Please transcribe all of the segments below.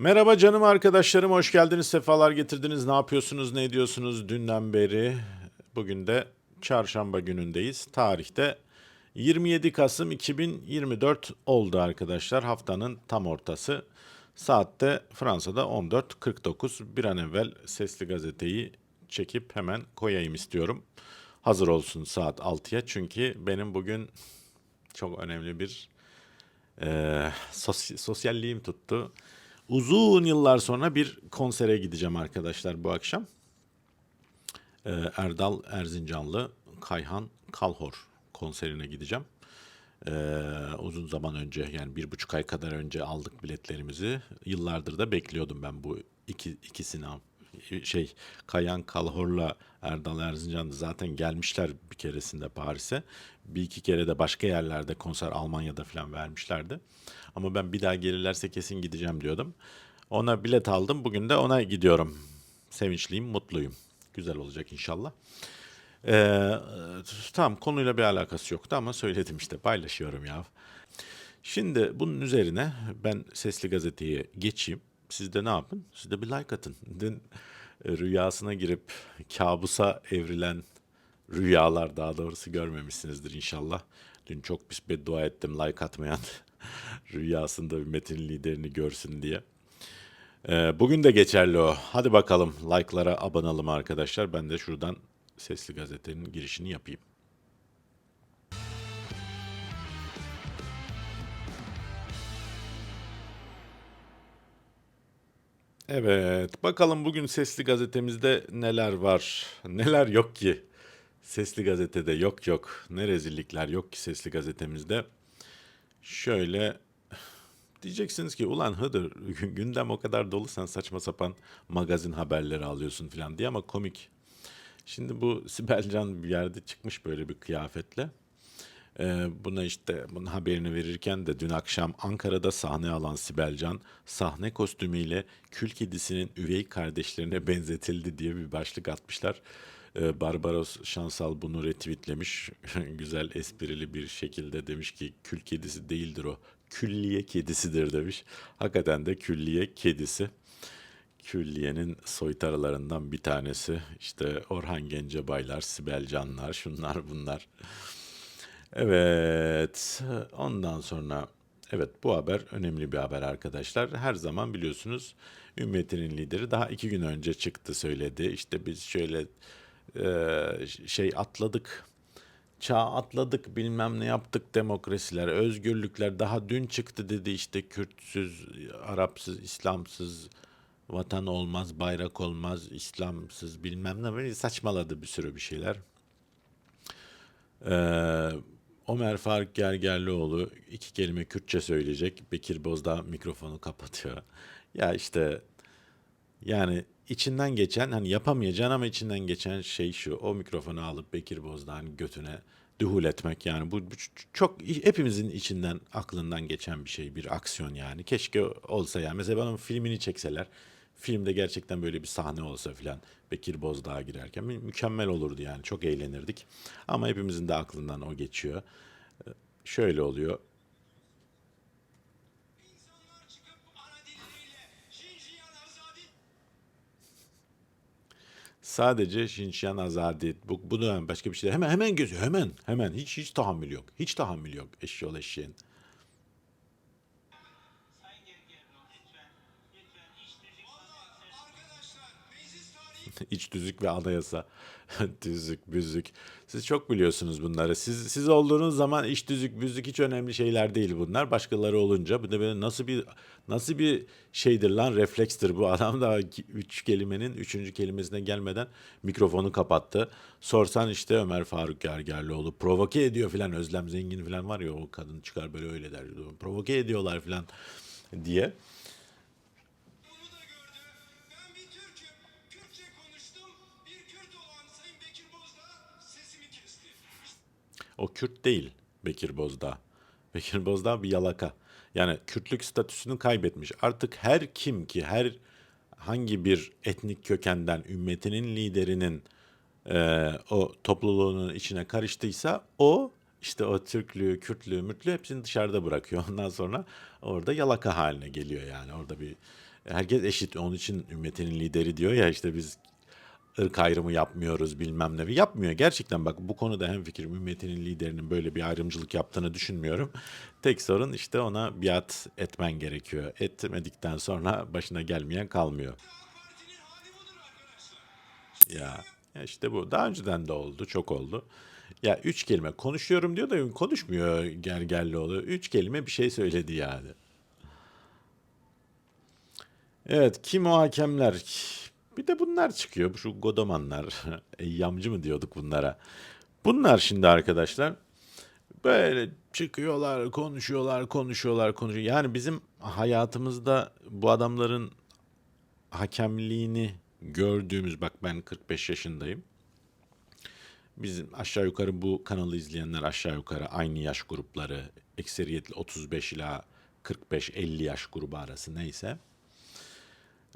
Merhaba canım arkadaşlarım, hoş geldiniz, sefalar getirdiniz. Ne yapıyorsunuz, ne ediyorsunuz dünden beri? Bugün de çarşamba günündeyiz. Tarihte 27 Kasım 2024 oldu arkadaşlar. Haftanın tam ortası. Saatte Fransa'da 14.49. Bir an evvel sesli gazeteyi çekip hemen koyayım istiyorum. Hazır olsun saat 6'ya çünkü benim bugün çok önemli bir ee, sos- sosyalliğim tuttu. Uzun yıllar sonra bir konsere gideceğim arkadaşlar bu akşam. Ee, Erdal Erzincanlı Kayhan Kalhor konserine gideceğim. Ee, uzun zaman önce yani bir buçuk ay kadar önce aldık biletlerimizi. Yıllardır da bekliyordum ben bu iki, ikisini şey Kayan Kalhor'la Erdal Erzincan da zaten gelmişler bir keresinde Paris'e. Bir iki kere de başka yerlerde konser Almanya'da falan vermişlerdi. Ama ben bir daha gelirlerse kesin gideceğim diyordum. Ona bilet aldım. Bugün de ona gidiyorum. Sevinçliyim, mutluyum. Güzel olacak inşallah. Ee, tamam konuyla bir alakası yoktu ama söyledim işte paylaşıyorum ya. Şimdi bunun üzerine ben Sesli Gazete'ye geçeyim. Siz de ne yapın? Siz de bir like atın. Dün rüyasına girip kabusa evrilen rüyalar daha doğrusu görmemişsinizdir inşallah. Dün çok pis beddua ettim like atmayan rüyasında bir metin liderini görsün diye. Ee, bugün de geçerli o. Hadi bakalım like'lara abanalım arkadaşlar. Ben de şuradan Sesli Gazete'nin girişini yapayım. Evet, bakalım bugün Sesli Gazetemizde neler var, neler yok ki. Sesli Gazete'de yok yok, ne rezillikler yok ki Sesli Gazetemizde. Şöyle diyeceksiniz ki ulan Hıdır gündem o kadar dolu sen saçma sapan magazin haberleri alıyorsun falan diye ama komik. Şimdi bu Sibel Can bir yerde çıkmış böyle bir kıyafetle. Ee, buna işte bunun haberini verirken de dün akşam Ankara'da sahne alan Sibel Can sahne kostümüyle kül kedisinin üvey kardeşlerine benzetildi diye bir başlık atmışlar. Ee, Barbaros Şansal bunu retweetlemiş. Güzel esprili bir şekilde demiş ki kül kedisi değildir o. Külliye kedisidir demiş. Hakikaten de külliye kedisi. Külliye'nin soytarılarından bir tanesi. İşte Orhan Gencebaylar, Sibel Canlar, şunlar bunlar. Evet, ondan sonra evet bu haber önemli bir haber arkadaşlar. Her zaman biliyorsunuz Ümmetinin lideri daha iki gün önce çıktı söyledi. İşte biz şöyle şey atladık, çağ atladık bilmem ne yaptık demokrasiler, özgürlükler daha dün çıktı dedi işte Kürtsüz, Arapsız, İslamsız vatan olmaz, bayrak olmaz, İslamsız bilmem ne böyle saçmaladı bir sürü bir şeyler. Ee, Ömer Faruk Gergerlioğlu iki kelime Kürtçe söyleyecek. Bekir Bozdağ mikrofonu kapatıyor. Ya işte yani içinden geçen hani yapamayacağın ama içinden geçen şey şu. O mikrofonu alıp Bekir Bozdağ'ın götüne dühul etmek yani bu, bu çok hepimizin içinden aklından geçen bir şey bir aksiyon yani. Keşke olsa yani. Mesela bana filmini çekseler filmde gerçekten böyle bir sahne olsa filan Bekir Bozdağ'a girerken mü- mükemmel olurdu yani. Çok eğlenirdik. Ama hepimizin de aklından o geçiyor. Ee, Şöyle oluyor. Sadece Şinşyan Azadi. Bu, bu da başka bir şey. Hemen hemen geziyor. Hemen. Hemen. Hiç hiç tahammül yok. Hiç tahammül yok. Eşyol eşeğin. İç düzük ve anayasa. düzük, büzük. Siz çok biliyorsunuz bunları. Siz siz olduğunuz zaman iç düzük, büzük hiç önemli şeyler değil bunlar. Başkaları olunca bu da böyle nasıl bir nasıl bir şeydir lan reflekstir bu adam da üç kelimenin üçüncü kelimesine gelmeden mikrofonu kapattı. Sorsan işte Ömer Faruk Gergerlioğlu provoke ediyor filan Özlem Zengin filan var ya o kadın çıkar böyle öyle der. Provoke ediyorlar filan diye. O Kürt değil Bekir Bozdağ. Bekir Bozdağ bir yalaka. Yani Kürtlük statüsünü kaybetmiş. Artık her kim ki her hangi bir etnik kökenden ümmetinin liderinin eee, o topluluğunun içine karıştıysa o işte o Türklüğü, Kürtlüğü, Mürtlüğü hepsini dışarıda bırakıyor. Ondan sonra orada yalaka haline geliyor yani. Orada bir Herkes eşit. Onun için ümmetinin lideri diyor ya işte biz ırk ayrımı yapmıyoruz bilmem ne. Yapmıyor gerçekten bak bu konuda hem fikrim ümmetinin liderinin böyle bir ayrımcılık yaptığını düşünmüyorum. Tek sorun işte ona biat etmen gerekiyor. Etmedikten sonra başına gelmeyen kalmıyor. Ya, ya işte bu. Daha önceden de oldu, çok oldu. Ya üç kelime konuşuyorum diyor da konuşmuyor Gergerlioğlu. Üç kelime bir şey söyledi yani. Evet, kim o hakemler? Bir de bunlar çıkıyor. Şu godomanlar. Eyyamcı mı diyorduk bunlara? Bunlar şimdi arkadaşlar böyle çıkıyorlar, konuşuyorlar, konuşuyorlar, konuşuyor. Yani bizim hayatımızda bu adamların hakemliğini gördüğümüz bak ben 45 yaşındayım. Bizim aşağı yukarı bu kanalı izleyenler aşağı yukarı aynı yaş grupları, ekseriyetle 35 ila 45-50 yaş grubu arası neyse.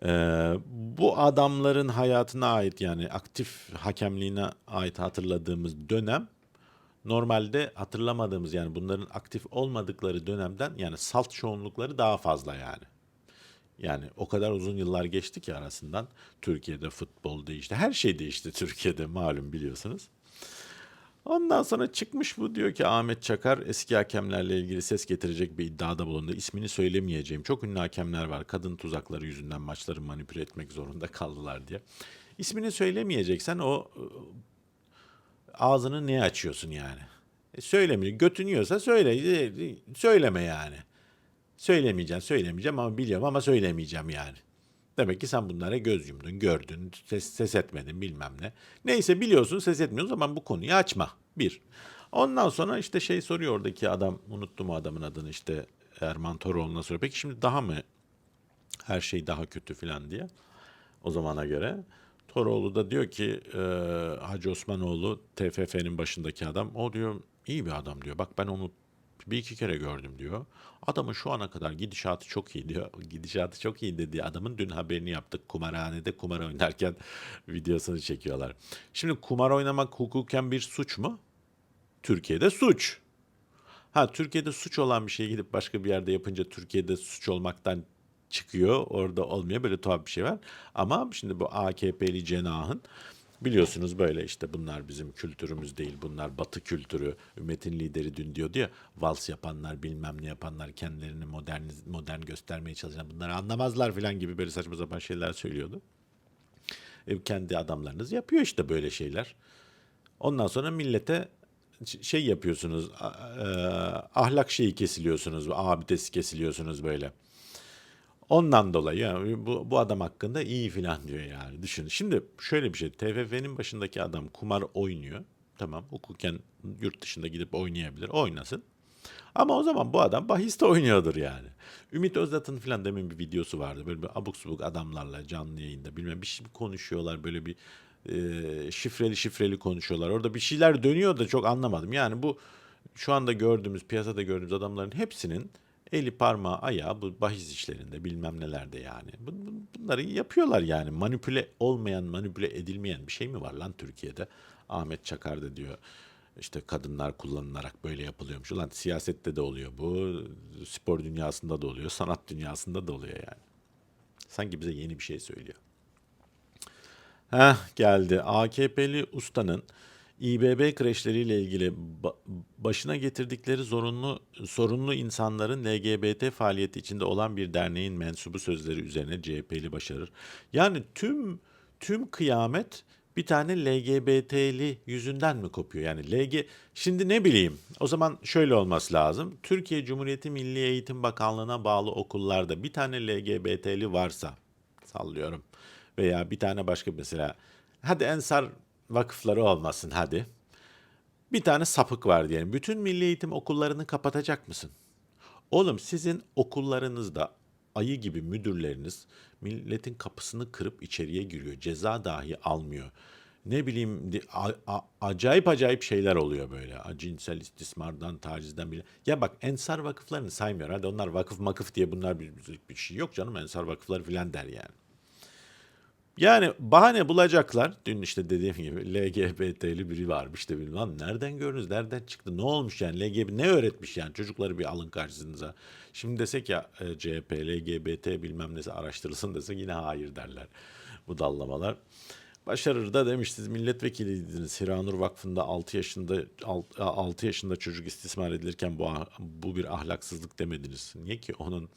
Ee, bu adamların hayatına ait yani aktif hakemliğine ait hatırladığımız dönem normalde hatırlamadığımız yani bunların aktif olmadıkları dönemden yani salt çoğunlukları daha fazla yani. Yani o kadar uzun yıllar geçti ki arasından Türkiye'de futbol değişti. Her şey değişti Türkiye'de malum biliyorsunuz. Ondan sonra çıkmış bu diyor ki Ahmet Çakar eski hakemlerle ilgili ses getirecek bir iddiada bulundu. İsmini söylemeyeceğim. Çok ünlü hakemler var. Kadın tuzakları yüzünden maçları manipüle etmek zorunda kaldılar diye. İsmini söylemeyeceksen o e, ağzını niye açıyorsun yani? E, söylemiyor. Götün yiyorsa söyle. E, Söyleme yani. Söylemeyeceğim, söylemeyeceğim ama biliyorum ama söylemeyeceğim yani. Demek ki sen bunlara göz yumdun, gördün, ses, ses etmedin bilmem ne. Neyse biliyorsun ses etmiyorsun zaman bu konuyu açma. Bir. Ondan sonra işte şey soruyor oradaki adam, unuttum adamın adını işte Erman Toroğlu'na soruyor. Peki şimdi daha mı her şey daha kötü falan diye o zamana göre. Toroğlu da diyor ki e, Hacı Osmanoğlu TFF'nin başındaki adam. O diyor iyi bir adam diyor. Bak ben onu bir iki kere gördüm diyor. Adamın şu ana kadar gidişatı çok iyi diyor. Gidişatı çok iyi dedi. Adamın dün haberini yaptık. Kumarhanede kumar oynarken videosunu çekiyorlar. Şimdi kumar oynamak hukuken bir suç mu? Türkiye'de suç. Ha Türkiye'de suç olan bir şeyi gidip başka bir yerde yapınca Türkiye'de suç olmaktan çıkıyor. Orada olmuyor. Böyle tuhaf bir şey var. Ama şimdi bu AKP'li cenahın biliyorsunuz böyle işte bunlar bizim kültürümüz değil. Bunlar batı kültürü. Ümmetin lideri dün diyordu ya vals yapanlar bilmem ne yapanlar kendilerini modern, modern göstermeye çalışan bunları anlamazlar falan gibi böyle saçma sapan şeyler söylüyordu. E, kendi adamlarınız yapıyor işte böyle şeyler. Ondan sonra millete şey yapıyorsunuz, e, ahlak şeyi kesiliyorsunuz, abidesi kesiliyorsunuz böyle. Ondan dolayı yani bu, bu adam hakkında iyi filan diyor yani. Düşün. Şimdi şöyle bir şey. TFF'nin başındaki adam kumar oynuyor. Tamam hukuken yurt dışında gidip oynayabilir. Oynasın. Ama o zaman bu adam bahiste oynuyordur yani. Ümit Özdağ'ın filan demin bir videosu vardı. Böyle bir abuk subuk adamlarla canlı yayında bilmem bir şey konuşuyorlar. Böyle bir e, şifreli şifreli konuşuyorlar. Orada bir şeyler dönüyor da çok anlamadım. Yani bu şu anda gördüğümüz piyasada gördüğümüz adamların hepsinin eli parmağı ayağı bu bahis işlerinde bilmem nelerde yani. Bu- bu- Bunları yapıyorlar yani. Manipüle olmayan, manipüle edilmeyen bir şey mi var lan Türkiye'de? Ahmet Çakar da diyor işte kadınlar kullanılarak böyle yapılıyormuş. Ulan siyasette de oluyor bu, spor dünyasında da oluyor, sanat dünyasında da oluyor yani. Sanki bize yeni bir şey söylüyor. Heh geldi. AKP'li ustanın İBB kreşleriyle ilgili ba- başına getirdikleri zorunlu sorunlu insanların LGBT faaliyeti içinde olan bir derneğin mensubu sözleri üzerine CHP'li başarır. Yani tüm tüm kıyamet bir tane LGBT'li yüzünden mi kopuyor? Yani LG şimdi ne bileyim o zaman şöyle olması lazım. Türkiye Cumhuriyeti Milli Eğitim Bakanlığı'na bağlı okullarda bir tane LGBT'li varsa sallıyorum veya bir tane başka mesela hadi Ensar vakıfları olmasın hadi. Bir tane sapık var diyelim. Bütün milli eğitim okullarını kapatacak mısın? Oğlum sizin okullarınızda ayı gibi müdürleriniz milletin kapısını kırıp içeriye giriyor. Ceza dahi almıyor. Ne bileyim a- a- acayip acayip şeyler oluyor böyle. Cinsel istismardan, tacizden bile. Ya bak ensar vakıflarını saymıyor. Hadi onlar vakıf makıf diye bunlar bir, bir şey yok canım. Ensar vakıfları filan der yani. Yani bahane bulacaklar. Dün işte dediğim gibi LGBT'li biri varmış da bilmem. Nereden gördünüz? Nereden çıktı? Ne olmuş yani? LGBT ne öğretmiş yani? Çocukları bir alın karşınıza. Şimdi desek ya e, CHP, LGBT bilmem nesi araştırılsın desek yine hayır derler. Bu dallamalar. Başarır da demiş siz milletvekiliydiniz. Hiranur Vakfı'nda 6 yaşında 6 yaşında çocuk istismar edilirken bu ah- bu bir ahlaksızlık demediniz. Niye ki onun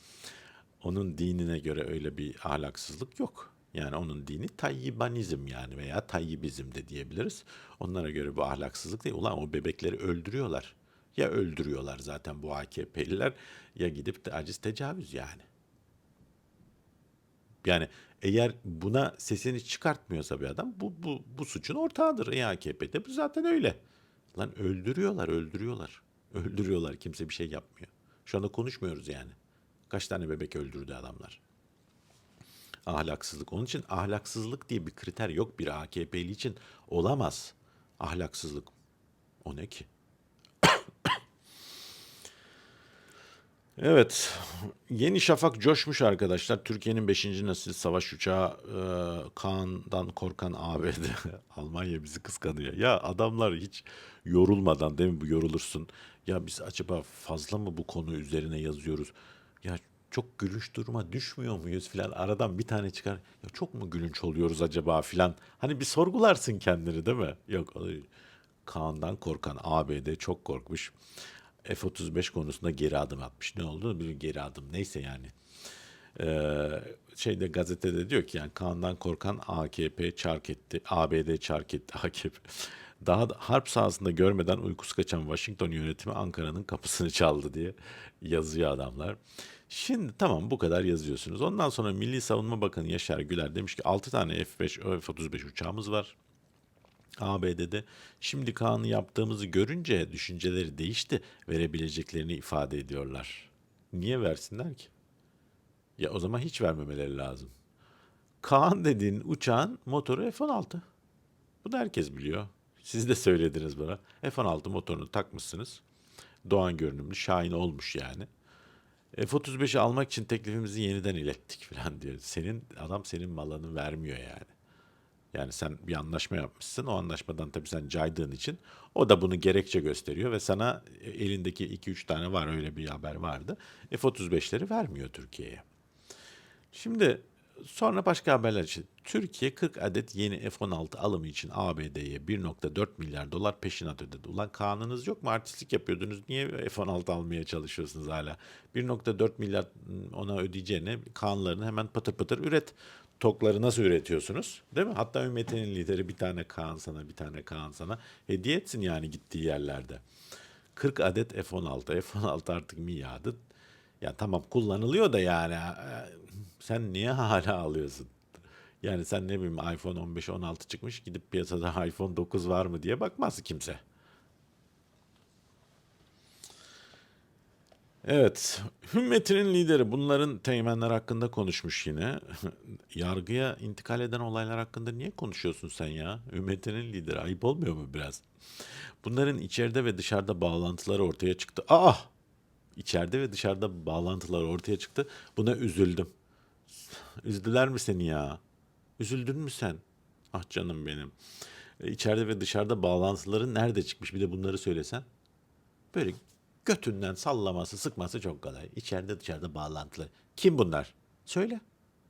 onun dinine göre öyle bir ahlaksızlık yok. Yani onun dini Tayyibanizm yani veya Tayyibizm de diyebiliriz. Onlara göre bu ahlaksızlık değil. Ulan o bebekleri öldürüyorlar. Ya öldürüyorlar zaten bu AKP'liler ya gidip aciz tecavüz yani. Yani eğer buna sesini çıkartmıyorsa bir adam bu, bu, bu suçun ortağıdır. E AKP'de bu zaten öyle. Lan öldürüyorlar, öldürüyorlar. Öldürüyorlar. Kimse bir şey yapmıyor. Şu anda konuşmuyoruz yani. Kaç tane bebek öldürdü adamlar. Ahlaksızlık. Onun için ahlaksızlık diye bir kriter yok bir AKP'li için. Olamaz. Ahlaksızlık. O ne ki? Evet. Yeni Şafak coşmuş arkadaşlar. Türkiye'nin 5. nesil savaş uçağı e, Kaan'dan korkan ABD. Almanya bizi kıskanıyor. Ya adamlar hiç yorulmadan değil mi bu yorulursun. Ya biz acaba fazla mı bu konu üzerine yazıyoruz? Ya çok gülünç duruma düşmüyor muyuz filan aradan bir tane çıkar. Ya çok mu gülünç oluyoruz acaba filan. Hani bir sorgularsın kendini değil mi? Yok Kaan'dan korkan ABD çok korkmuş. F-35 konusunda geri adım atmış. Ne oldu? Bir geri adım. Neyse yani. Ee, şeyde gazetede diyor ki yani Kaan'dan korkan AKP çark etti. ABD çark etti AKP. Daha da harp sahasında görmeden uykusu kaçan Washington yönetimi Ankara'nın kapısını çaldı diye yazıyor adamlar. Şimdi tamam bu kadar yazıyorsunuz. Ondan sonra Milli Savunma Bakanı Yaşar Güler demiş ki 6 tane F-5, F-35 uçağımız var. ABD'de şimdi Kaan'ı yaptığımızı görünce düşünceleri değişti. Verebileceklerini ifade ediyorlar. Niye versinler ki? Ya o zaman hiç vermemeleri lazım. Kaan dediğin uçağın motoru F-16. Bunu herkes biliyor. Siz de söylediniz bana. F-16 motorunu takmışsınız. Doğan görünümlü Şahin olmuş yani. F-35'i almak için teklifimizi yeniden ilettik falan diyor. Senin adam senin malını vermiyor yani. Yani sen bir anlaşma yapmışsın. O anlaşmadan tabii sen caydığın için o da bunu gerekçe gösteriyor ve sana elindeki 2-3 tane var öyle bir haber vardı. F-35'leri vermiyor Türkiye'ye. Şimdi sonra başka haberler için. Türkiye 40 adet yeni F-16 alımı için ABD'ye 1.4 milyar dolar peşinat ödedi. Ulan kanunuz yok mu? Artistlik yapıyordunuz. Niye F-16 almaya çalışıyorsunuz hala? 1.4 milyar ona ödeyeceğine kanunlarını hemen pıtır pıtır üret. Tokları nasıl üretiyorsunuz? Değil mi? Hatta ümmetinin lideri bir tane Kaan sana, bir tane Kaan sana hediye etsin yani gittiği yerlerde. 40 adet F-16. F-16 artık miyadı. Ya tamam kullanılıyor da yani e, sen niye hala alıyorsun? Yani sen ne bileyim iPhone 15, 16 çıkmış gidip piyasada iPhone 9 var mı diye bakmaz kimse. Evet, hümmetinin lideri bunların teğmenler hakkında konuşmuş yine. Yargıya intikal eden olaylar hakkında niye konuşuyorsun sen ya? Hümmetinin lideri ayıp olmuyor mu biraz? Bunların içeride ve dışarıda bağlantıları ortaya çıktı. Aa! İçeride ve dışarıda bağlantılar ortaya çıktı. Buna üzüldüm. Üzdüler mi seni ya? Üzüldün mü sen? Ah canım benim. E, İçeride ve dışarıda bağlantıların nerede çıkmış? Bir de bunları söylesen. Böyle götünden sallaması, sıkması çok kolay. İçeride dışarıda bağlantıları. Kim bunlar? Söyle.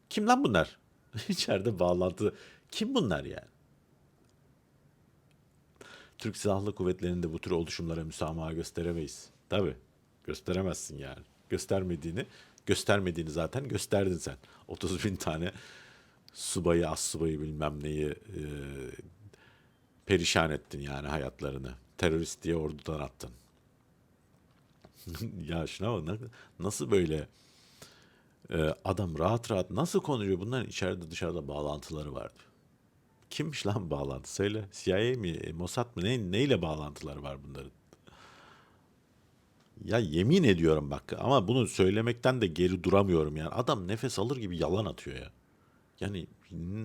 Kim lan bunlar? İçeride bağlantı. Kim bunlar yani? Türk Silahlı Kuvvetleri'nde bu tür oluşumlara müsamaha gösteremeyiz. Tabii. Gösteremezsin yani. Göstermediğini, göstermediğini zaten gösterdin sen. 30 bin tane subayı, as subayı bilmem neyi e, perişan ettin yani hayatlarını. Terörist diye ordudan attın. ya şuna bak na- nasıl böyle e, adam rahat rahat nasıl konuşuyor? Bunların içeride dışarıda bağlantıları vardı. Kimmiş lan bağlantı? Söyle. CIA mi? e, Mossad mı? Ne, neyle bağlantıları var bunların? Ya yemin ediyorum bak ama bunu söylemekten de geri duramıyorum yani. Adam nefes alır gibi yalan atıyor ya. Yani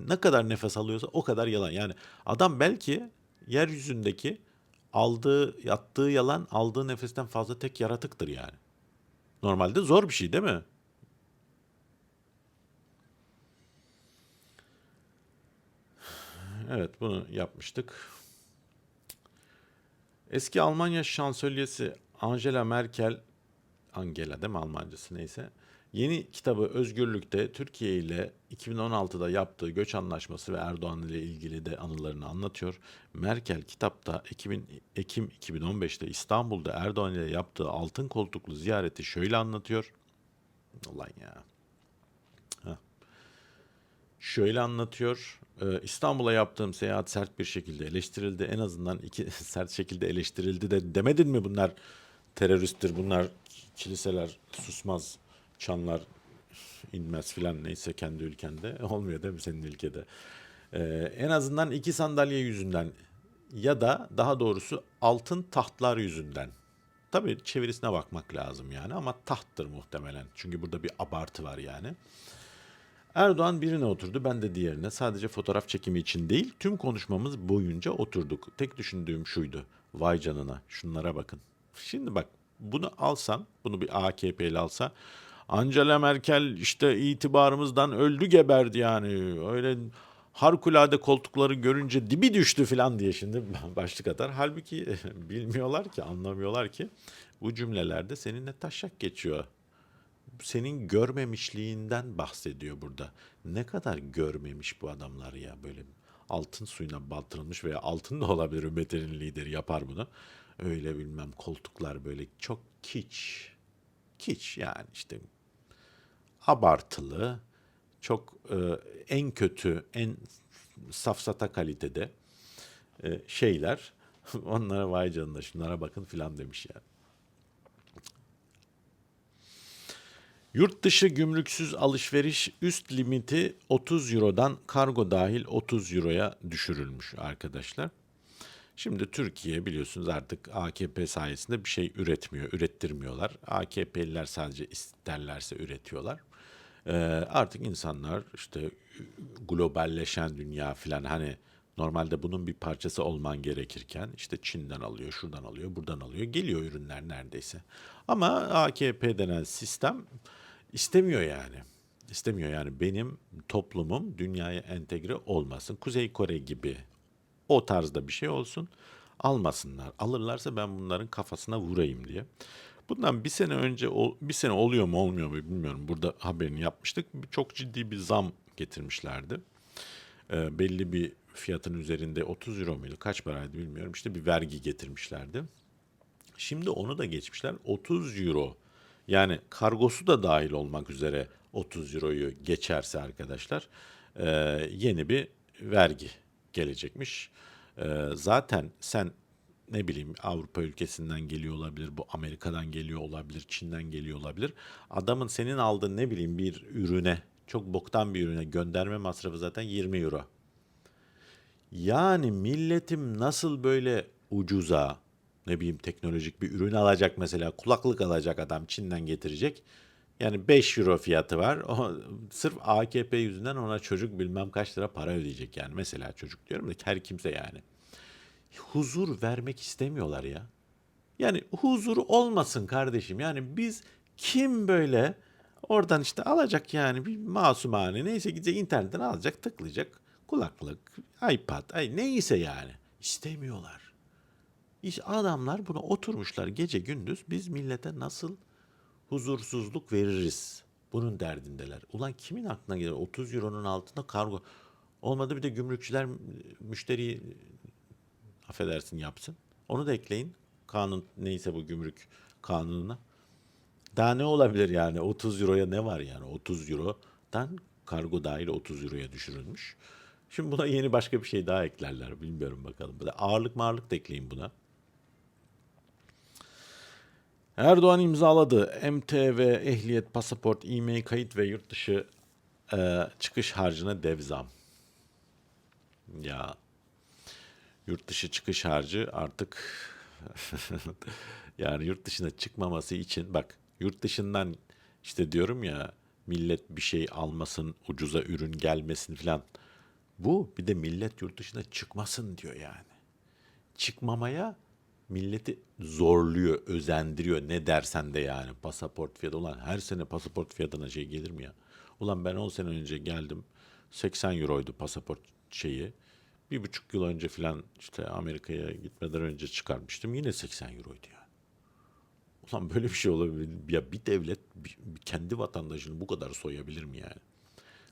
ne kadar nefes alıyorsa o kadar yalan. Yani adam belki yeryüzündeki aldığı, yattığı yalan aldığı nefesten fazla tek yaratıktır yani. Normalde zor bir şey değil mi? Evet bunu yapmıştık. Eski Almanya şansölyesi Angela Merkel, Angela değil mi Almancası neyse. Yeni kitabı Özgürlük'te Türkiye ile 2016'da yaptığı göç anlaşması ve Erdoğan ile ilgili de anılarını anlatıyor. Merkel kitapta Ekim, Ekim 2015'te İstanbul'da Erdoğan ile yaptığı altın koltuklu ziyareti şöyle anlatıyor. Ulan ya. Heh. Şöyle anlatıyor. Ee, İstanbul'a yaptığım seyahat sert bir şekilde eleştirildi. En azından iki sert şekilde eleştirildi de demedin mi bunlar teröristtir, bunlar kiliseler susmaz, çanlar inmez filan neyse kendi ülkende. Olmuyor değil mi senin ülkede? Ee, en azından iki sandalye yüzünden ya da daha doğrusu altın tahtlar yüzünden. Tabii çevirisine bakmak lazım yani ama tahttır muhtemelen. Çünkü burada bir abartı var yani. Erdoğan birine oturdu, ben de diğerine. Sadece fotoğraf çekimi için değil, tüm konuşmamız boyunca oturduk. Tek düşündüğüm şuydu. Vay canına, şunlara bakın. Şimdi bak, bunu alsan, bunu bir AKP'li alsa, Angela Merkel işte itibarımızdan öldü geberdi yani. Öyle harikulade koltukları görünce dibi düştü falan diye şimdi başlık atar. Halbuki bilmiyorlar ki, anlamıyorlar ki bu cümlelerde seninle taşak geçiyor senin görmemişliğinden bahsediyor burada. Ne kadar görmemiş bu adamlar ya böyle altın suyuna batırılmış veya altın da olabilir ümmetinin lideri yapar bunu. Öyle bilmem koltuklar böyle çok kiç. Kiç yani işte abartılı, çok e, en kötü, en safsata kalitede e, şeyler. Onlara vay canına şunlara bakın filan demiş yani. Yurt dışı gümrüksüz alışveriş üst limiti 30 Euro'dan kargo dahil 30 Euro'ya düşürülmüş arkadaşlar. Şimdi Türkiye biliyorsunuz artık AKP sayesinde bir şey üretmiyor, ürettirmiyorlar. AKP'liler sadece isterlerse üretiyorlar. Ee, artık insanlar işte globalleşen dünya filan hani normalde bunun bir parçası olman gerekirken işte Çin'den alıyor, şuradan alıyor, buradan alıyor. Geliyor ürünler neredeyse. Ama AKP denen sistem istemiyor yani. İstemiyor yani benim toplumum dünyaya entegre olmasın. Kuzey Kore gibi o tarzda bir şey olsun. Almasınlar. Alırlarsa ben bunların kafasına vurayım diye. Bundan bir sene önce bir sene oluyor mu olmuyor mu bilmiyorum. Burada haberini yapmıştık. Çok ciddi bir zam getirmişlerdi. Ee, belli bir fiyatın üzerinde 30 euro muydu kaç paraydı bilmiyorum. İşte bir vergi getirmişlerdi. Şimdi onu da geçmişler 30 euro. Yani kargosu da dahil olmak üzere 30 euroyu geçerse arkadaşlar e, yeni bir vergi gelecekmiş. E, zaten sen ne bileyim Avrupa ülkesinden geliyor olabilir, bu Amerika'dan geliyor olabilir, Çin'den geliyor olabilir. Adamın senin aldığın ne bileyim bir ürüne, çok boktan bir ürüne gönderme masrafı zaten 20 euro. Yani milletim nasıl böyle ucuza ne bileyim teknolojik bir ürün alacak mesela kulaklık alacak adam Çin'den getirecek. Yani 5 euro fiyatı var. O, sırf AKP yüzünden ona çocuk bilmem kaç lira para ödeyecek yani. Mesela çocuk diyorum da her kimse yani. Huzur vermek istemiyorlar ya. Yani huzur olmasın kardeşim. Yani biz kim böyle oradan işte alacak yani bir masumane neyse gidecek internetten alacak tıklayacak kulaklık, iPad, ay neyse yani. İstemiyorlar. İşte adamlar buna oturmuşlar gece gündüz biz millete nasıl huzursuzluk veririz. Bunun derdindeler. Ulan kimin aklına gelir 30 euronun altında kargo. Olmadı bir de gümrükçüler müşteriyi affedersin yapsın. Onu da ekleyin. Kanun neyse bu gümrük kanununa. Daha ne olabilir yani 30 euroya ne var yani 30 eurodan kargo dahil 30 euroya düşürülmüş. Şimdi buna yeni başka bir şey daha eklerler bilmiyorum bakalım. Ağırlık mağırlık da ekleyin buna. Erdoğan imzaladı. MTV, ehliyet, pasaport, e-mail kayıt ve yurt dışı e, çıkış harcına dev zam. Ya yurt dışı çıkış harcı artık yani yurt dışına çıkmaması için bak yurt dışından işte diyorum ya millet bir şey almasın, ucuza ürün gelmesin filan. Bu bir de millet yurt dışına çıkmasın diyor yani. Çıkmamaya milleti zorluyor, özendiriyor ne dersen de yani pasaport fiyatı. Ulan her sene pasaport fiyatına şey gelir mi ya? Ulan ben 10 sene önce geldim 80 euroydu pasaport şeyi. bir buçuk yıl önce falan işte Amerika'ya gitmeden önce çıkarmıştım. Yine 80 euroydu yani. Ulan böyle bir şey olabilir. Ya bir devlet kendi vatandaşını bu kadar soyabilir mi yani?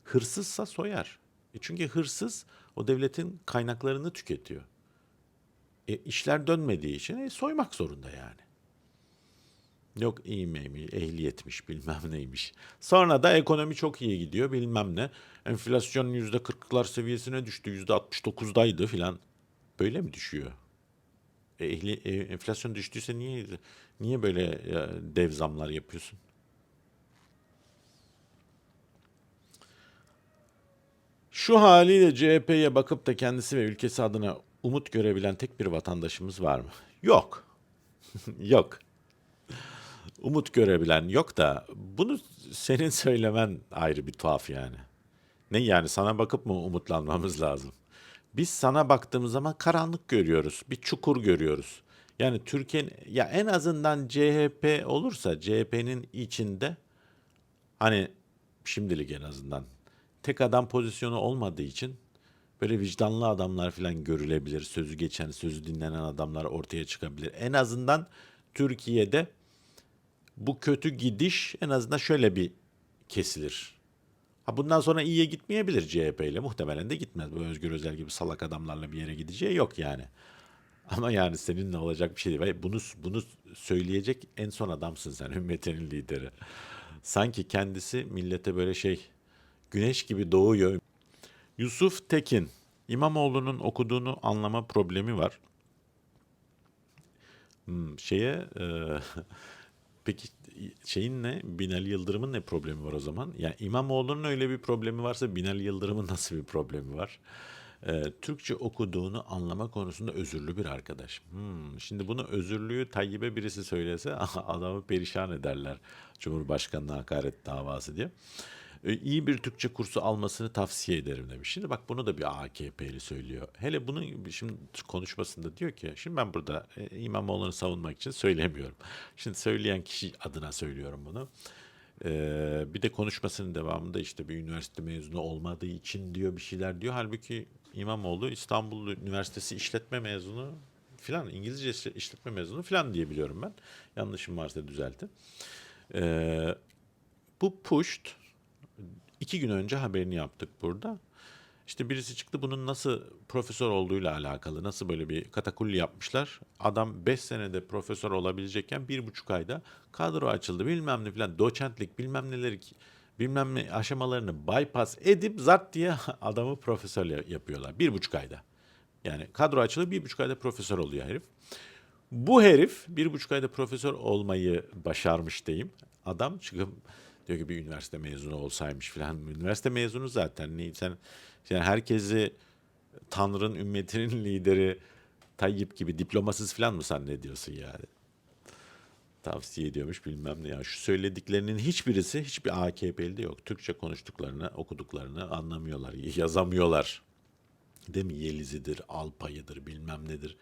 Hırsızsa soyar. E çünkü hırsız o devletin kaynaklarını tüketiyor. E işler dönmediği için e, soymak zorunda yani. Yok iyi mi, ehliyetmiş bilmem neymiş. Sonra da ekonomi çok iyi gidiyor bilmem ne. Enflasyon yüzde kırklar seviyesine düştü. Yüzde altmış dokuzdaydı filan. Böyle mi düşüyor? E, ehli, e, enflasyon düştüyse niye niye böyle e, dev zamlar yapıyorsun? Şu haliyle CHP'ye bakıp da kendisi ve ülkesi adına umut görebilen tek bir vatandaşımız var mı? Yok. Yok. Umut görebilen yok da bunu senin söylemen ayrı bir tuhaf yani. Ne yani sana bakıp mı umutlanmamız lazım? Biz sana baktığımız zaman karanlık görüyoruz. Bir çukur görüyoruz. Yani Türkiye'nin ya en azından CHP olursa CHP'nin içinde hani şimdilik en azından tek adam pozisyonu olmadığı için böyle vicdanlı adamlar falan görülebilir. Sözü geçen, sözü dinlenen adamlar ortaya çıkabilir. En azından Türkiye'de bu kötü gidiş en azından şöyle bir kesilir. Ha bundan sonra iyiye gitmeyebilir CHP ile. Muhtemelen de gitmez. Bu Özgür Özel gibi salak adamlarla bir yere gideceği yok yani. Ama yani seninle olacak bir şey değil. Bunu, bunu söyleyecek en son adamsın sen. Ümmetinin lideri. Sanki kendisi millete böyle şey güneş gibi doğuyor. Yusuf Tekin. İmamoğlu'nun okuduğunu anlama problemi var. Hmm, şeye e, peki şeyin ne? Binali Yıldırım'ın ne problemi var o zaman? Yani İmamoğlu'nun öyle bir problemi varsa Binali Yıldırım'ın nasıl bir problemi var? E, Türkçe okuduğunu anlama konusunda özürlü bir arkadaş. Hmm, şimdi bunu özürlüğü Tayyip'e birisi söylese adamı perişan ederler. Cumhurbaşkanına hakaret davası diye. E, iyi bir Türkçe kursu almasını tavsiye ederim demiş. Şimdi bak bunu da bir AKP'li söylüyor. Hele bunun şimdi konuşmasında diyor ki şimdi ben burada e, İmamoğlu'nu savunmak için söylemiyorum. Şimdi söyleyen kişi adına söylüyorum bunu. E, bir de konuşmasının devamında işte bir üniversite mezunu olmadığı için diyor bir şeyler diyor. Halbuki İmamoğlu İstanbul Üniversitesi işletme mezunu filan İngilizce işle- işletme mezunu filan diye biliyorum ben. Yanlışım varsa düzeltin. E, bu pushed iki gün önce haberini yaptık burada. İşte birisi çıktı bunun nasıl profesör olduğuyla alakalı, nasıl böyle bir katakulli yapmışlar. Adam 5 senede profesör olabilecekken bir buçuk ayda kadro açıldı bilmem ne filan doçentlik bilmem neleri bilmem ne aşamalarını bypass edip zart diye adamı profesör ya- yapıyorlar. Bir buçuk ayda. Yani kadro açılıyor bir buçuk ayda profesör oluyor herif. Bu herif bir buçuk ayda profesör olmayı başarmış diyeyim. Adam çıkıp diyor ki bir üniversite mezunu olsaymış falan. Üniversite mezunu zaten. Ne, sen, yani herkesi Tanrı'nın ümmetinin lideri Tayyip gibi diplomasız falan mı zannediyorsun yani? Tavsiye ediyormuş bilmem ne ya. Şu söylediklerinin hiçbirisi hiçbir AKP'li yok. Türkçe konuştuklarını, okuduklarını anlamıyorlar, yazamıyorlar. Değil mi? Yeliz'idir, Alpay'ıdır, bilmem nedir.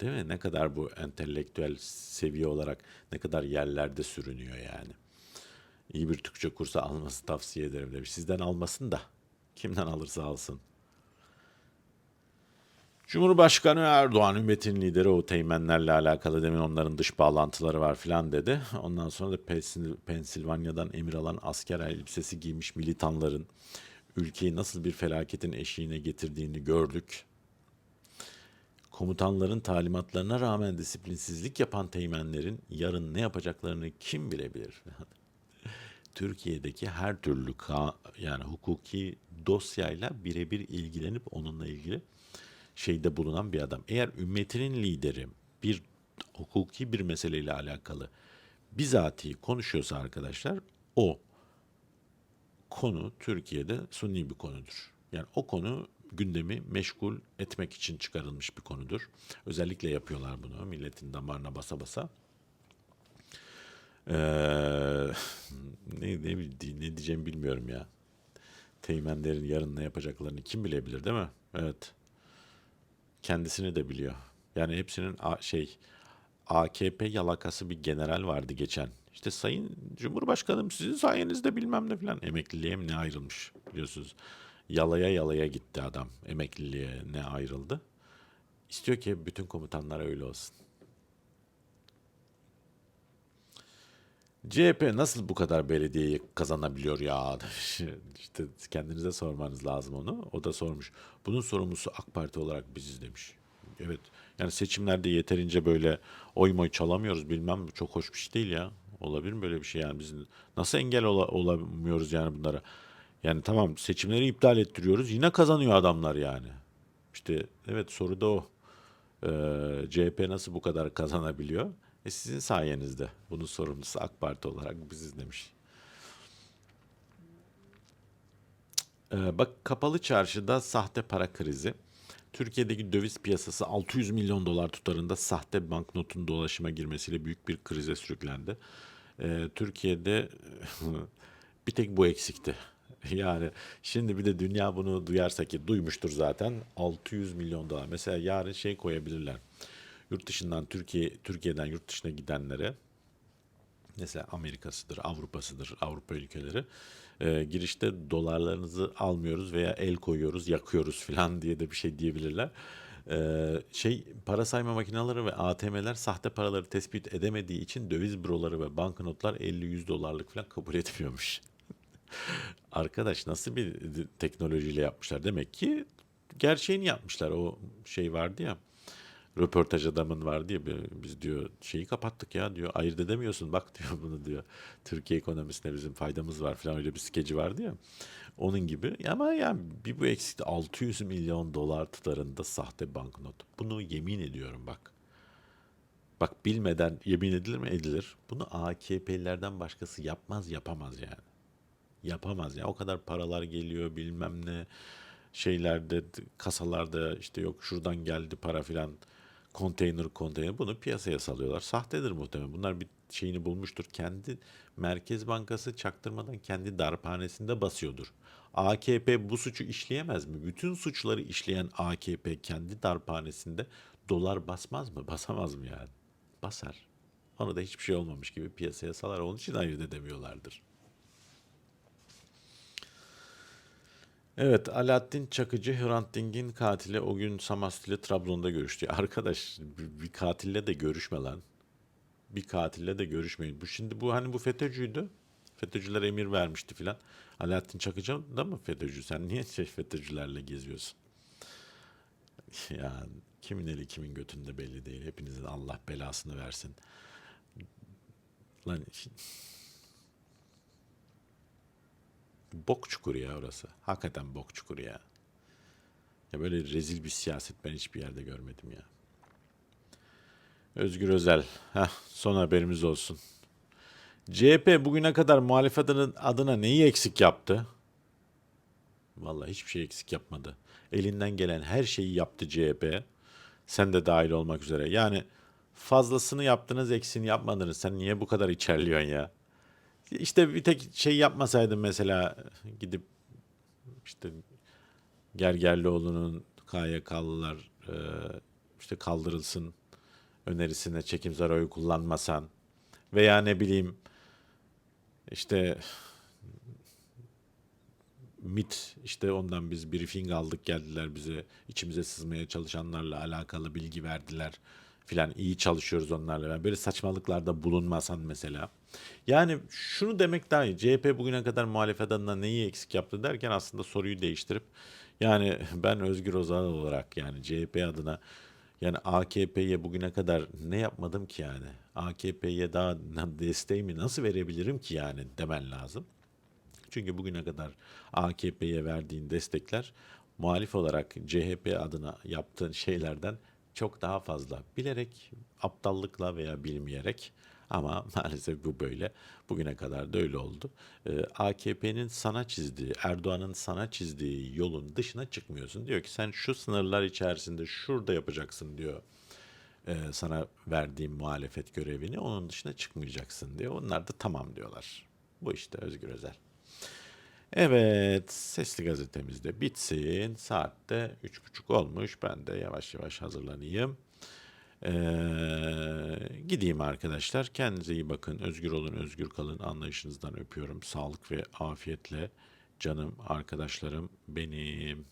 Değil mi? Ne kadar bu entelektüel seviye olarak ne kadar yerlerde sürünüyor yani. İyi bir Türkçe kursu alması tavsiye ederim demiş. Sizden almasın da kimden alırsa alsın. Cumhurbaşkanı Erdoğan ümmetin lideri o teğmenlerle alakalı demin onların dış bağlantıları var filan dedi. Ondan sonra da Pensil- Pensilvanya'dan emir alan asker elbisesi giymiş militanların ülkeyi nasıl bir felaketin eşiğine getirdiğini gördük. Komutanların talimatlarına rağmen disiplinsizlik yapan teğmenlerin yarın ne yapacaklarını kim bilebilir? Türkiye'deki her türlü ka- yani hukuki dosyayla birebir ilgilenip onunla ilgili şeyde bulunan bir adam. Eğer ümmetinin lideri bir hukuki bir meseleyle alakalı bizatihi konuşuyorsa arkadaşlar o konu Türkiye'de sunni bir konudur. Yani o konu gündemi meşgul etmek için çıkarılmış bir konudur. Özellikle yapıyorlar bunu milletin damarına basa basa. Ee, ne, ne, ne diyeceğimi bilmiyorum ya. Teğmenlerin yarın ne yapacaklarını kim bilebilir değil mi? Evet. Kendisini de biliyor. Yani hepsinin A- şey AKP yalakası bir general vardı geçen. İşte Sayın Cumhurbaşkanım sizin sayenizde bilmem ne falan emekliliğe mi ne ayrılmış biliyorsunuz. Yalaya yalaya gitti adam. Emekliliğe ne ayrıldı. İstiyor ki bütün komutanlar öyle olsun. CHP nasıl bu kadar belediyeyi kazanabiliyor ya? işte kendinize sormanız lazım onu. O da sormuş. Bunun sorumlusu AK Parti olarak biziz demiş. Evet. Yani seçimlerde yeterince böyle oy moy çalamıyoruz bilmem çok hoş bir şey değil ya. Olabilir mi böyle bir şey yani biz nasıl engel ola- olamıyoruz yani bunlara? Yani tamam seçimleri iptal ettiriyoruz yine kazanıyor adamlar yani. İşte evet soru da o. Ee, CHP nasıl bu kadar kazanabiliyor? E sizin sayenizde. Bunun sorumlusu AK Parti olarak biziz demiş. Ee, bak kapalı çarşıda sahte para krizi. Türkiye'deki döviz piyasası 600 milyon dolar tutarında sahte banknotun dolaşıma girmesiyle büyük bir krize sürüklendi. Ee, Türkiye'de bir tek bu eksikti. Yani şimdi bir de dünya bunu duyarsa ki duymuştur zaten 600 milyon dolar. Mesela yarın şey koyabilirler. Yurt dışından Türkiye Türkiye'den yurt dışına gidenlere mesela Amerika'sıdır, Avrupa'sıdır, Avrupa ülkeleri e, girişte dolarlarınızı almıyoruz veya el koyuyoruz, yakıyoruz falan diye de bir şey diyebilirler. E, şey para sayma makineleri ve ATM'ler sahte paraları tespit edemediği için döviz büroları ve banknotlar 50-100 dolarlık falan kabul etmiyormuş. Arkadaş nasıl bir teknolojiyle yapmışlar? Demek ki gerçeğini yapmışlar. O şey vardı ya röportaj adamın var diye biz diyor şeyi kapattık ya diyor. Ayırt edemiyorsun bak diyor bunu diyor. Türkiye ekonomisine bizim faydamız var falan öyle bir skeci vardı ya. Onun gibi. Ama yani bir bu eksikti 600 milyon dolar tutarında sahte banknot. Bunu yemin ediyorum bak. Bak bilmeden yemin edilir mi? Edilir. Bunu AKP'lilerden başkası yapmaz yapamaz yani. Yapamaz ya. O kadar paralar geliyor bilmem ne şeylerde kasalarda işte yok şuradan geldi para filan konteyner konteyner bunu piyasaya salıyorlar. Sahtedir muhtemelen. Bunlar bir şeyini bulmuştur. Kendi Merkez Bankası çaktırmadan kendi darphanesinde basıyordur. AKP bu suçu işleyemez mi? Bütün suçları işleyen AKP kendi darphanesinde dolar basmaz mı? Basamaz mı yani? Basar. Onu da hiçbir şey olmamış gibi piyasaya salar. Onun için ayırt edemiyorlardır. Evet, Alaaddin Çakıcı Hrant Dink'in katili o gün Samast ile Trabzon'da görüştü. Arkadaş bir, katille de görüşme lan. Bir katille de görüşmeyin. Bu şimdi bu hani bu FETÖ'cüydü. FETÖ'cüler emir vermişti filan. Alaaddin Çakıcı da mı FETÖ'cü? Sen niye şey FETÖ'cülerle geziyorsun? Ya kimin eli kimin götünde belli değil. Hepinizin Allah belasını versin. Lan bok çukuru ya orası. Hakikaten bok çukuru ya. Ya böyle rezil bir siyaset ben hiçbir yerde görmedim ya. Özgür Özel. Heh, son haberimiz olsun. CHP bugüne kadar muhalefet adına, neyi eksik yaptı? Vallahi hiçbir şey eksik yapmadı. Elinden gelen her şeyi yaptı CHP. Sen de dahil olmak üzere. Yani fazlasını yaptınız, eksiğini yapmadınız. Sen niye bu kadar içerliyorsun ya? İşte bir tek şey yapmasaydım mesela gidip işte Gergerlioğlu'nun KYK'lılar e, işte kaldırılsın önerisine çekimsel oy kullanmasan veya ne bileyim işte MIT işte ondan biz briefing aldık geldiler bize içimize sızmaya çalışanlarla alakalı bilgi verdiler filan iyi çalışıyoruz onlarla. Yani böyle saçmalıklarda bulunmasan mesela. Yani şunu demek daha iyi. CHP bugüne kadar muhalefet adına neyi eksik yaptı derken aslında soruyu değiştirip yani ben Özgür Ozal olarak yani CHP adına yani AKP'ye bugüne kadar ne yapmadım ki yani? AKP'ye daha desteğimi nasıl verebilirim ki yani demen lazım. Çünkü bugüne kadar AKP'ye verdiğin destekler muhalif olarak CHP adına yaptığın şeylerden çok daha fazla. Bilerek, aptallıkla veya bilmeyerek ama maalesef bu böyle. Bugüne kadar da öyle oldu. Ee, AKP'nin sana çizdiği, Erdoğan'ın sana çizdiği yolun dışına çıkmıyorsun. Diyor ki sen şu sınırlar içerisinde şurada yapacaksın diyor. Ee, sana verdiğim muhalefet görevini onun dışına çıkmayacaksın diyor. Onlar da tamam diyorlar. Bu işte Özgür Özel. Evet, Sesli Gazetemiz de bitsin. Saatte üç buçuk olmuş. Ben de yavaş yavaş hazırlanayım. Ee, gideyim arkadaşlar. Kendinize iyi bakın. Özgür olun, özgür kalın. Anlayışınızdan öpüyorum. Sağlık ve afiyetle canım arkadaşlarım benim.